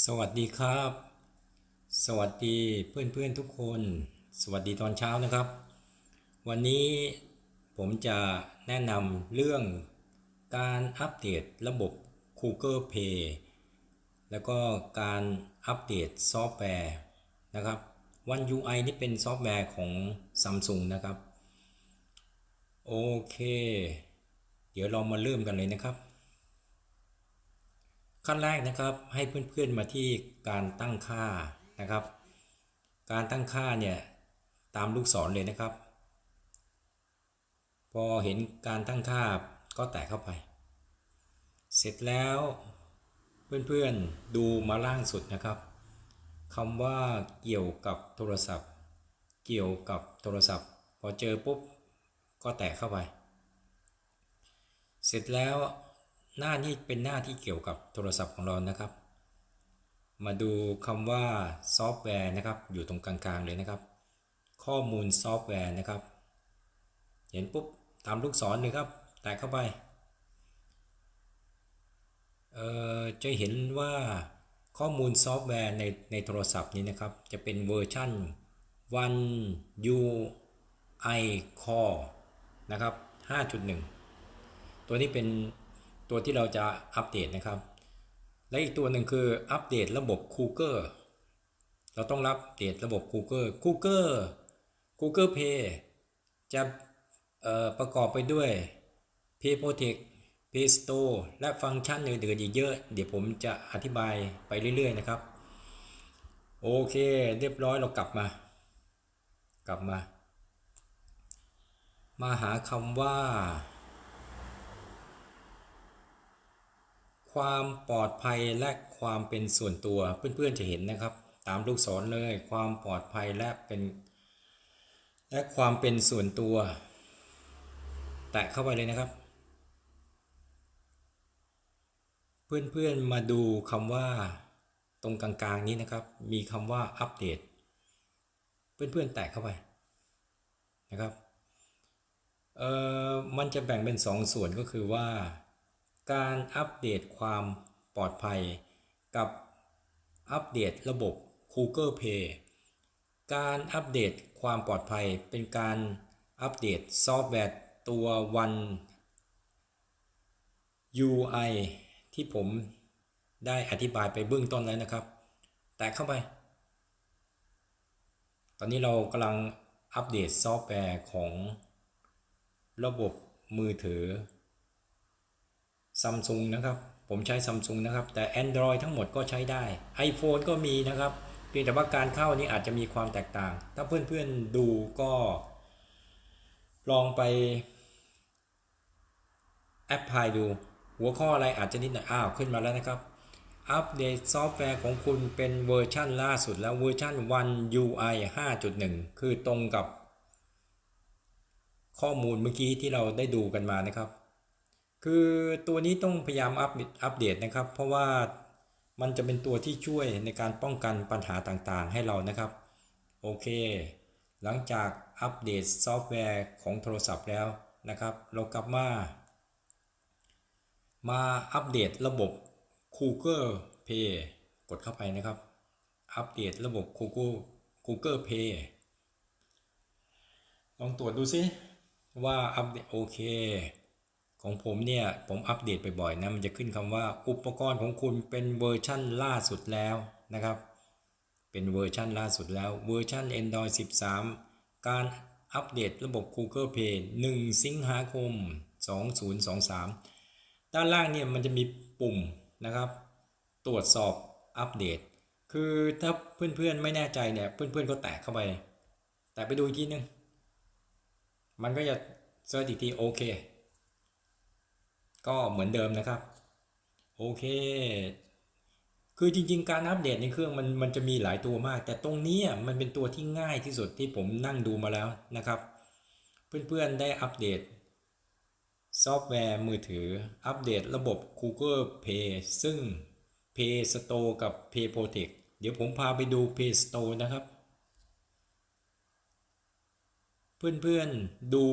สวัสดีครับ สวัสดีเพื่อนๆทุกคน สวัสดีตอนเช้านะครับ วันนี้ผมจะแนะนำเรื่องการอัปเดตระบบ Google Pay แล้วก็การอัปเดตซอฟต์แวร์นะครับ One UI นี่เป็นซอฟต์แวร์ของ Samsung นะครับ โอเค เดี๋ยวเรามาเริ่มกันเลยนะครับ ขั้นแรกนะครับให้เพื่อนๆมาที่การตั้งค่านะครับ การตั้งค่าเนี่ยตามลูกศรเลยนะครับ พอเห็นการตั้งค่าก็แตะเข้าไป เสร็จแล้วเพื่อนๆดูมาล่างสุดนะครับคำว่าเกี่ยวกับโทรศัพท์ เกี่ยวกับโทรศัพท์ พอเจอปุ๊บก็แตะเข้าไป เสร็จแล้ว หน้านี้เป็นหน้าที่เกี่ยวกับโทรศัพท์ของเรานะครับ มาดูคำว่าซอฟต์แวร์นะครับ อยู่ตรงกลางๆเลยนะครับ ข้อมูลซอฟต์แวร์นะครับ เห็นปุ๊บตามลูกศรเลยครับ แตะเข้าไป เอ่อจะเห็นว่าข้อมูลซอฟต์แวร์ในในโทรศัพท์นี้นะครับ จะเป็นเวอร์ชัน One UI Core นะครับ 5.1 ตัวนี้เป็น ตัวที่เราจะอัปเดตนะครับ และอีกตัวหนึ่งคืออัปเดตระบบ Google เราต้องรับเดตระบบ Google Google Google Pay จะประกอบไปด้วย Pay Protect Pay Store และฟังก์ชันอื่นๆอีกเยอะ เดี๋ยวผมจะอธิบายไปเรื่อยๆนะครับ โอเค เรียบร้อยเรากลับมา กลับมา มาหาคำว่า ความปลอดภัยและความเป็นส่วนตัวเพื่อนๆจะเห็นนะครับ ตามลูกศรเลย ความปลอดภัยและเป็น และความเป็นส่วนตัว แตะเข้าไปเลยนะครับ เพื่อนๆมาดูคำว่า ตรงกลางๆนี้นะครับ มีคำว่าอัปเดต เพื่อนๆแตะเข้าไปนะครับเอ่อมันจะแบ่งเป็นสองส่วนก็คือว่า การอัปเดตความปลอดภัย กับอัปเดตระบบ Google Pay การอัปเดตความปลอดภัยเป็นการอัปเดตซอฟต์แวร์ตัว One UI ที่ผมได้อธิบายไปเบื้องต้นแล้วนะครับ แตะเข้าไป ตอนนี้เรากำลังอัปเดตซอฟต์แวร์ของระบบมือถือ ซัมซุงนะครับ ผมใช้ซัมซุงนะครับ แต่ Android ทั้งหมดก็ใช้ได้ iPhone ก็มีนะครับ เพียงแต่ว่าการเข้านี้อาจจะมีความแตกต่าง ถ้าเพื่อนๆดูก็ ลองไปแอปพลายดู หัวข้ออะไรอาจจะนิดหน่อยอ้าวขึ้นมาแล้วนะครับ อัปเดตซอฟต์แวร์ของคุณเป็นเวอร์ชั่นล่าสุดแล้วเวอร์ชั่น One UI 5.1 คือตรงกับข้อมูลเมื่อกี้ที่เราได้ดูกันมานะครับ คือตัวนี้ต้องพยายามอัปอัปเดตนะครับ เพราะว่ามันจะเป็นตัวที่ช่วยในการป้องกันปัญหาต่างๆ ให้เรานะครับ โอเค หลังจากอัปเดตซอฟต์แวร์ของโทรศัพท์แล้วนะครับ เรากลับมา มาอัปเดตระบบ Google Pay กดเข้าไปนะครับ อัปเดตระบบ Google Google Pay ลองตรวจดูซิว่าอัปเดตโอเค ของผมเนี่ยผมอัปเดตบ่อยๆนะมันจะขึ้นคำว่าอุปกรณ์ของคุณเป็นเวอร์ชั่นล่าสุดแล้วนะครับ เป็นเวอร์ชั่นล่าสุดแล้วเวอร์ชั่น Android 13 การอัปเดตระบบ Google Play 1 สิงหาคม 2023 ด้านล่างเนี่ยมันจะมีปุ่มนะครับ ตรวจสอบอัปเดต คือถ้าเพื่อนๆไม่แน่ใจเนี่ยเพื่อนๆก็แตะเข้าไป แต่ไปดูอีกทีนึง มันก็จะเซิร์ชอีกทีโอเค ก็เหมือนเดิมนะครับ โอเค คือจริง ๆ การอัปเดตในเครื่องมันมันจะมีหลายตัวมาก แต่ตรงนี้มันเป็นตัวที่ง่ายที่สุดที่ผมนั่งดูมาแล้วนะครับ เพื่อนๆได้อัปเดต ซอฟต์แวร์มือถือ อัปเดตระบบ Google Play ซึ่ง Play Store กับ Play Protect เดี๋ยวผมพาไปดู Play Store นะครับเพื่อนๆดู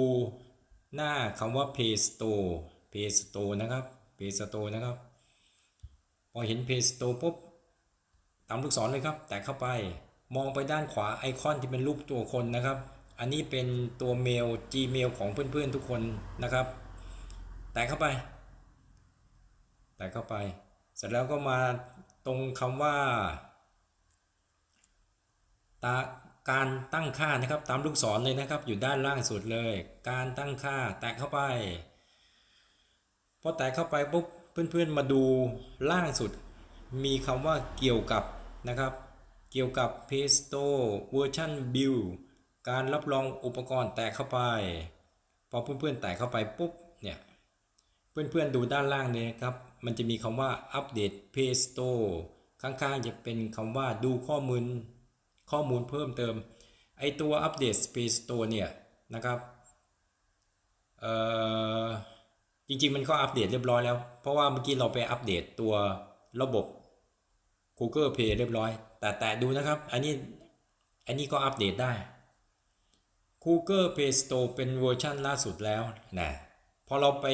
หน้าคำว่า Play Store Play Store นะครับ Play Store นะครับ พอเห็น Play Store ปุ๊บตามลูกศรเลยครับ แตะเข้าไปมองไปด้านขวาไอคอนที่เป็นรูปตัวคนนะครับ อันนี้เป็นตัวเมล Gmail ของเพื่อนๆทุกคนนะครับ แตะเข้าไป แตะเข้าไป เสร็จแล้วก็มาตรงคำว่าตาการตั้งค่านะครับตามลูกศรเลยนะครับ อยู่ด้านล่างสุดเลย การตั้งค่าแตะเข้าไป พอแตะเข้าไปปุ๊บเพื่อนๆมาดูล่างสุด มีคำว่าเกี่ยวกับนะครับ เกี่ยวกับ p a s t o version build การรับรองอุปกรณ์แตะเข้าไป พอเพื่อนๆแตะเข้าไปปุ๊บเนี่ยเพื่อนๆดูด้านล่างเนี่ยครับ มันจะมีคำว่าอัปเดต p a s t o ข้างๆจะเป็นคำว่าดูข้อมูลข้อมูลเพิ่มเติม ไอตัวอัปเดต Pesto เนี่ยนะครับเอ่อ จริง ๆ มันก็อัปเดตเรียบร้อยแล้ว เพราะว่าเมื่อกี้เราไปอัปเดตตัวระบบ Google Play เรียบร้อย แต่แต่ดูนะครับ อันนี้ อันนี้ก็อัปเดตได้ Google Play Store เป็นเวอร์ชันล่าสุดแล้วนะพอเราไป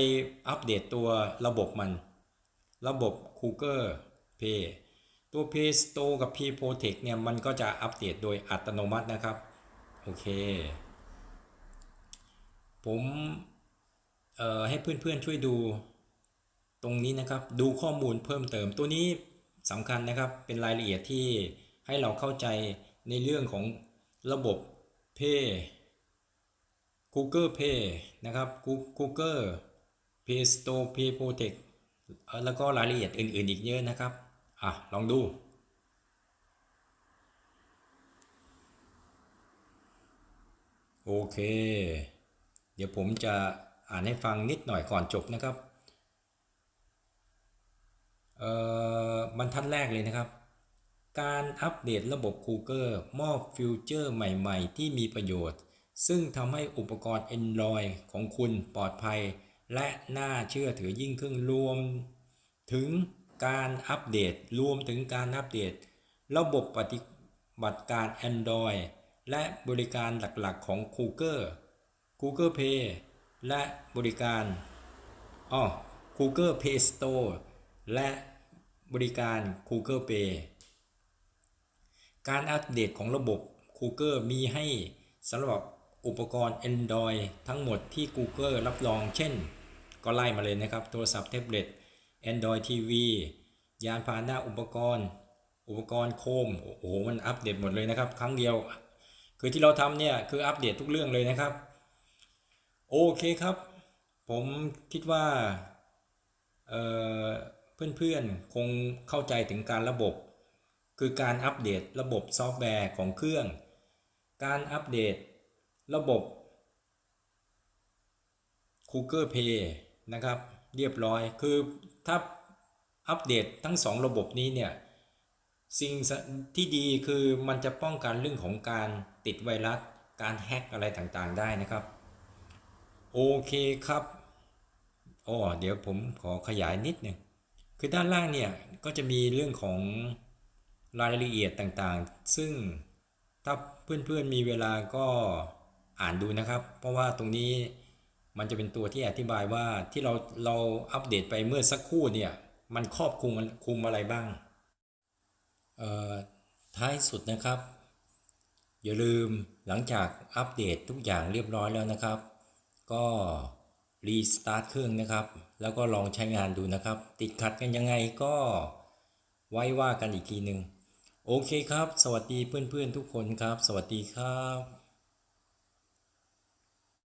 อัปเดตตัวระบบมัน ระบบ Google Play ตัว Play Store กับ Play Protect เนี่ย มันก็จะอัปเดตโดยอัตโนมัตินะครับ โอเค ผม ให้เพื่อนๆช่วยดูตรงนี้นะครับ ดูข้อมูลเพิ่มเติมตัวนี้สำคัญนะครับเป็นรายละเอียดที่ให้เราเข้าใจในเรื่องของระบบ Pay Google Pay นะครับ Google Pay Store Pay Protect เอ่อแล้วก็รายละเอียดอื่น ๆ อีกเยอะนะครับ อะ ลองดู โอเค เดี๋ยวผมจะ อ่านให้ฟังนิดหน่อยก่อนจบนะครับเอ่อบรรทัดแรกเลยนะครับ การอัปเดตระบบ Google มอบฟิวเจอร์ใหม่ๆ ที่มีประโยชน์ ซึ่งทำให้อุปกรณ์ Android ของคุณปลอดภัย และน่าเชื่อถือยิ่งขึ้นรวม ถึงการอัปเดตรวมถึงการอัปเดต ระบบปฏิบัติการ Android และบริการหลักๆของ Google Google Play และบริการอ๋อ Google Play Store และบริการ Google Pay การอัปเดตของระบบ Google มีให้สำหรับอุปกรณ์ Android ทั้งหมดที่ Google รับรอง เช่น ก็ไล่มาเลยนะครับ โทรศัพท์แท็บเล็ต Android TV ยานพาหนะอุปกรณ์ อุปกรณ์โคม โอ้โห มันอัปเดตหมดเลยนะครับ ครั้งเดียว คือที่เราทำเนี่ย คืออัปเดตทุกเรื่องเลยนะครับ โอเคครับ ผมคิดว่าเเพื่อนๆคงเข้าใจถึงการระบบ คือการอัปเดตระบบซอฟต์แวร์ของเครื่อง การอัปเดตระบบ Google Pay นะครับ เรียบร้อยคือถ้าอัปเดตทั้งสองระบบนี้เนี่ย สิ่งที่ดีคือมันจะป้องกันเรื่องของการติดไวรัส การแฮ็กอะไรต่างๆได้นะครับ โอเคครับอ๋อเดี๋ยวผมขอขยายนิดหนึ่งคือด้านล่างเนี่ยก็จะมีเรื่องของรายละเอียดต่างๆ ซึ่งถ้าเพื่อนๆมีเวลาก็อ่านดูนะครับ เพราะว่าตรงนี้มันจะเป็นตัวที่อธิบายว่าที่เราเราอัปเดตไปเมื่อสักครู่เนี่ยมันครอบคลุมคุมอะไรบ้าง เอ่อท้ายสุดนะครับ อย่าลืมหลังจากอัปเดตทุกอย่างเรียบร้อยแล้วนะครับ ก็รีสตาร์ทเครื่องนะครับ แล้วก็ลองใช้งานดูนะครับ ติดขัดกันยังไงก็ไว้ว่ากันอีกทีหนึ่งโอเคครับ สวัสดีเพื่อนๆทุกคนครับ สวัสดีครับ